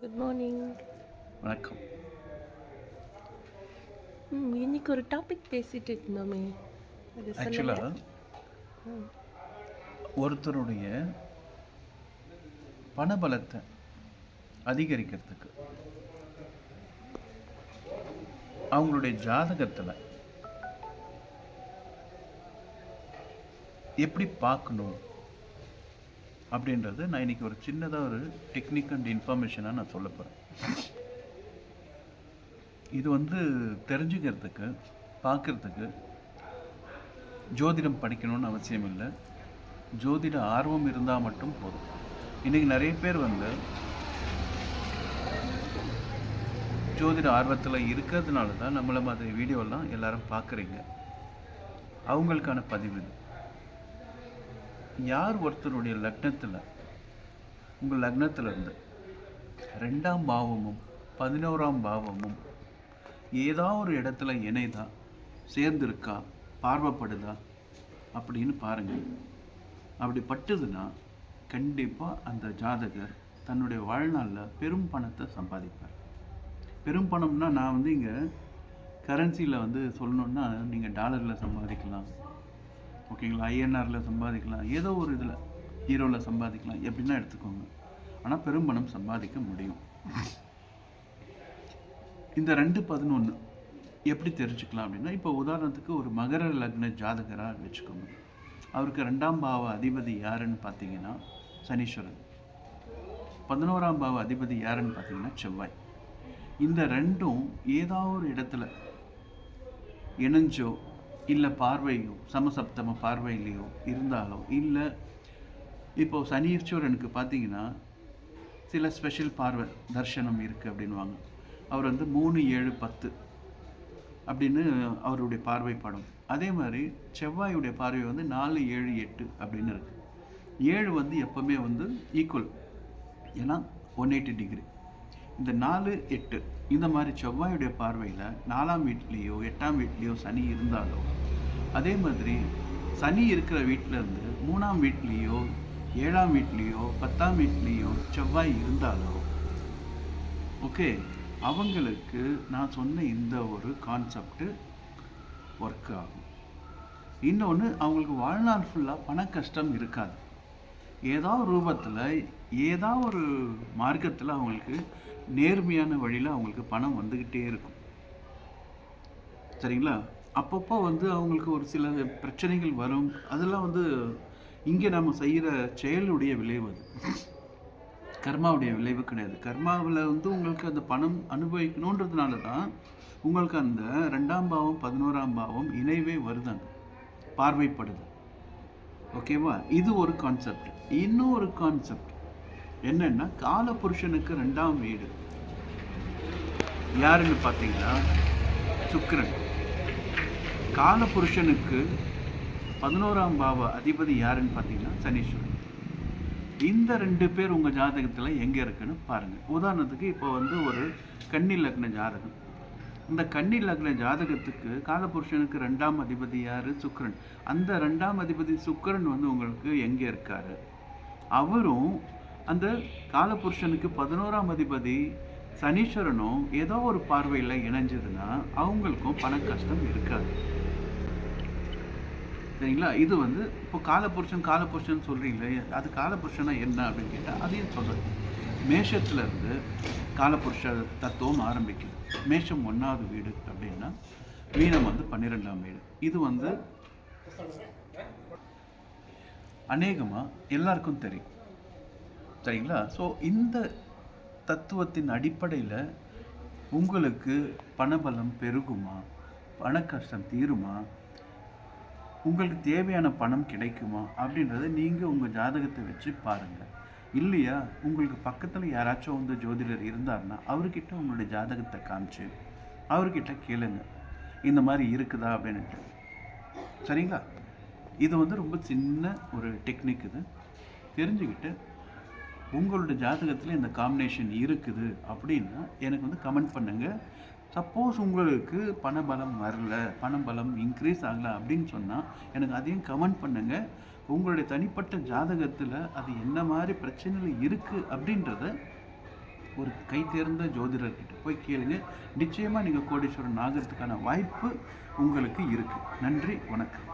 Good morning வணக்கம். ம் இன்னைக்கு ஒரு டாபிக் பேசிட்டு இருந்தோமே. ஆக்சுவலாக ஒருத்தருடைய பணபலத்தை அதிகரிக்கிறதுக்கு அவங்களுடைய ஜாதகத்தில் எப்படி பார்க்கணும்? அப்படின்றது நான் இன்றைக்கி ஒரு சின்னதாக ஒரு டெக்னிக் அண்ட் இன்ஃபர்மேஷனாக நான் சொல்ல போகிறேன் இது வந்து தெரிஞ்சுக்கிறதுக்கு பார்க்குறதுக்கு ஜோதிடம் படிக்கணும்னு அவசியம் இல்லை. ஜோதிட ஆர்வம் இருந்தால் மட்டும் போதும். இன்றைக்கி நிறைய பேர் வந்து ஜோதிட ஆர்வத்தில் இருக்கிறதுனால தான் நம்மளை மாதிரி வீடியோலாம் எல்லாரும் பார்க்குறீங்க. அவங்களுக்கான பதிவு இது. யார் ஒருத்தருடைய லக்னத்தில் உங்கள் லக்னத்தில் இருந்து ரெண்டாம் பாவமும் பதினோராம் பாவமும் ஏதாவது ஒரு இடத்துல இணைதா சேர்ந்துருக்கா பார்வைப்படுதா அப்படின்னு பாருங்கள் அப்படி பட்டுதுன்னா கண்டிப்பாக அந்த ஜாதகர் தன்னுடைய வாழ்நாளில் பெரும் பணத்தை சம்பாதிப்பார். பெரும் பணம்னா நான் வந்து இங்கே கரன்சியில் வந்து சொல்லணுன்னா நீங்கள் டாலரில் சம்பாதிக்கலாம். ஓகேங்களா? ஐஎன்ஆரில் சம்பாதிக்கலாம். ஏதோ ஒரு இதில் ஹீரோவில் சம்பாதிக்கலாம். எப்படின்னா எடுத்துக்கோங்க. ஆனால் பெரும் பணம் சம்பாதிக்க முடியும். இந்த ரெண்டு பதினொன்று எப்படி தெரிஞ்சுக்கலாம் அப்படின்னா இப்போ உதாரணத்துக்கு ஒரு மகர லக்ன ஜாதகராக வச்சுக்கோங்க. அவருக்கு ரெண்டாம் பாவ அதிபதி யாருன்னு பார்த்தீங்கன்னா சனீஸ்வரன். பதினோராம் பாவ அதிபதி யாருன்னு பார்த்தீங்கன்னா செவ்வாய். இந்த ரெண்டும் ஏதாவது ஒரு இடத்துல இணைஞ்சோ இல்லை பார்வையோ சமசப்தம பார்வையிலையோ இருந்தாலோ இல்லை இப்போ சனீஸ்வரனுக்கு பார்த்தீங்கன்னா சில ஸ்பெஷல் பார்வை தர்ஷனம் இருக்குது அப்படின்வாங்க அவர் வந்து மூணு ஏழு பத்து அப்படின்னு அவருடைய பார்வை படம். அதே மாதிரி செவ்வாயுடைய பார்வை வந்து நாலு ஏழு எட்டு அப்படின்னு இருக்குது ஏழு வந்து எப்போவுமே வந்து ஈக்குவல் ஏன்னா ஒன் எயிட்டி டிகிரி இந்த நாலு எட்டு இந்த மாதிரி செவ்வாயுடைய பார்வையில் நாலாம் வீட்லேயோ எட்டாம் வீட்லேயோ சனி இருந்தாலோ அதே மாதிரி சனி இருக்கிற வீட்டிலேருந்து மூணாம் வீட்லேயோ ஏழாம் வீட்லேயோ பத்தாம் வீட்லேயோ செவ்வாய் இருந்தாலோ ஓகே அவங்களுக்கு நான் சொன்ன இந்த ஒரு கான்செப்டு ஒர்க் ஆகும். இன்னொன்று அவங்களுக்கு வாழ்நாள் ஃபுல்லாக பண கஷ்டம் இருக்காது. ஏதோ ரூபத்தில் ஏதோ ஒரு மார்க்கத்தில் அவங்களுக்கு நேர்மையான வழியில் அவங்களுக்கு பணம் வந்துக்கிட்டே இருக்கும். சரிங்களா? அப்பப்போ வந்து அவங்களுக்கு ஒரு சில பிரச்சனைகள் வரும். அதெல்லாம் வந்து இங்கே நம்ம செய்கிற செயலுடைய விளைவு அது. கர்மாவுடைய விளைவு கிடையாது. கர்மாவில் வந்து உங்களுக்கு அந்த பணம் அனுபவிக்கணுன்றதுனால தான் உங்களுக்கு அந்த ரெண்டாம் பாவம் பதினோராம் பாவம் இணைவே வருதாங்க பார்வைப்படுது. ஓகேவா? இது ஒரு கான்செப்ட். இன்னும் ஒரு கான்செப்ட் என்னன்னா காலபுருஷனுக்கு ரெண்டாம் வீடு. யாருன்னு பார்த்தீங்கன்னா சுக்கிரன். காலபுருஷனுக்கு பதினோராம் பாவ அதிபதி யாருன்னு பார்த்தீங்கன்னா சனீஸ்வரன். இந்த ரெண்டு பேர் உங்கள் ஜாதகத்தில் எங்கே இருக்குன்னு பாருங்கள் உதாரணத்துக்கு இப்போ வந்து ஒரு கன்னி லக்ன ஜாதகம். இந்த கன்னி லக்ன ஜாதகத்துக்கு காலபுருஷனுக்கு ரெண்டாம் அதிபதி யார்? சுக்கரன். அந்த ரெண்டாம் அதிபதி சுக்கரன் வந்து உங்களுக்கு எங்கே இருக்கார்? அவரும் அந்த காலபுருஷனுக்கு பதினோராம் அதிபதி சனீஸ்வரனும் ஏதோ ஒரு பார்வையில் இணைஞ்சதுன்னா அவங்களுக்கும் பண கஷ்டம் இருக்காது. சரிங்களா? இது வந்து இப்போ காலபுருஷன் காலபுருஷன் சொல்கிறீங்களே அது காலபுருஷனா என்ன அப்படின்னு கேட்டால் அதையும் சொல்கிறேன் மேஷத்துலேருந்து காலபுருஷ தத்துவம் ஆரம்பிக்குது. மேஷம் ஒன்றாவது வீடு அப்படின்னா மீனம் வந்து பன்னிரெண்டாம் வீடு. இது வந்து அநேகமாக எல்லாருக்கும் தெரியும். சரிங்களா? ஸோ இந்த தத்துவத்தின் அடிப்படையில் உங்களுக்கு பணபலம் பெருகுமா? பண கஷ்டம் தீருமா? உங்களுக்கு தேவையான பணம் கிடைக்குமா? அப்படின்றத நீங்கள் உங்கள் ஜாதகத்தை வச்சு பாருங்கள் இல்லையா? உங்களுக்கு பக்கத்தில் யாராச்சும் வந்து ஜோதிடர் இருந்தாருன்னா அவர்கிட்ட உங்களுடைய ஜாதகத்தை காமிச்சு அவர்கிட்ட கேளுங்க. இந்த மாதிரி இருக்குதா அப்படின்ட்டு சரிங்களா? இது வந்து ரொம்ப சின்ன ஒரு டெக்னிக் இது. தெரிஞ்சுக்கிட்டு உங்களோட ஜாதகத்தில் இந்த காம்பினேஷன் இருக்குது அப்படின்னா எனக்கு வந்து கமெண்ட் பண்ணுங்கள் சப்போஸ் உங்களுக்கு பணபலம் வரல பணபலம் இன்க்ரீஸ் ஆகலை அப்படின்னு சொன்னால் எனக்கு அதையும் கமெண்ட் பண்ணுங்கள் உங்களுடைய தனிப்பட்ட ஜாதகத்தில் அது என்ன மாதிரி பிரச்சனைகள் இருக்குது அப்படின்றத ஒரு கை தேர்ந்த ஜோதிடர்கிட்ட போய் கேளுங்க. நிச்சயமாக நீங்கள் கோடீஸ்வரன் ஆகிறதுக்கான வாய்ப்பு உங்களுக்கு இருக்குது நன்றி வணக்கம்.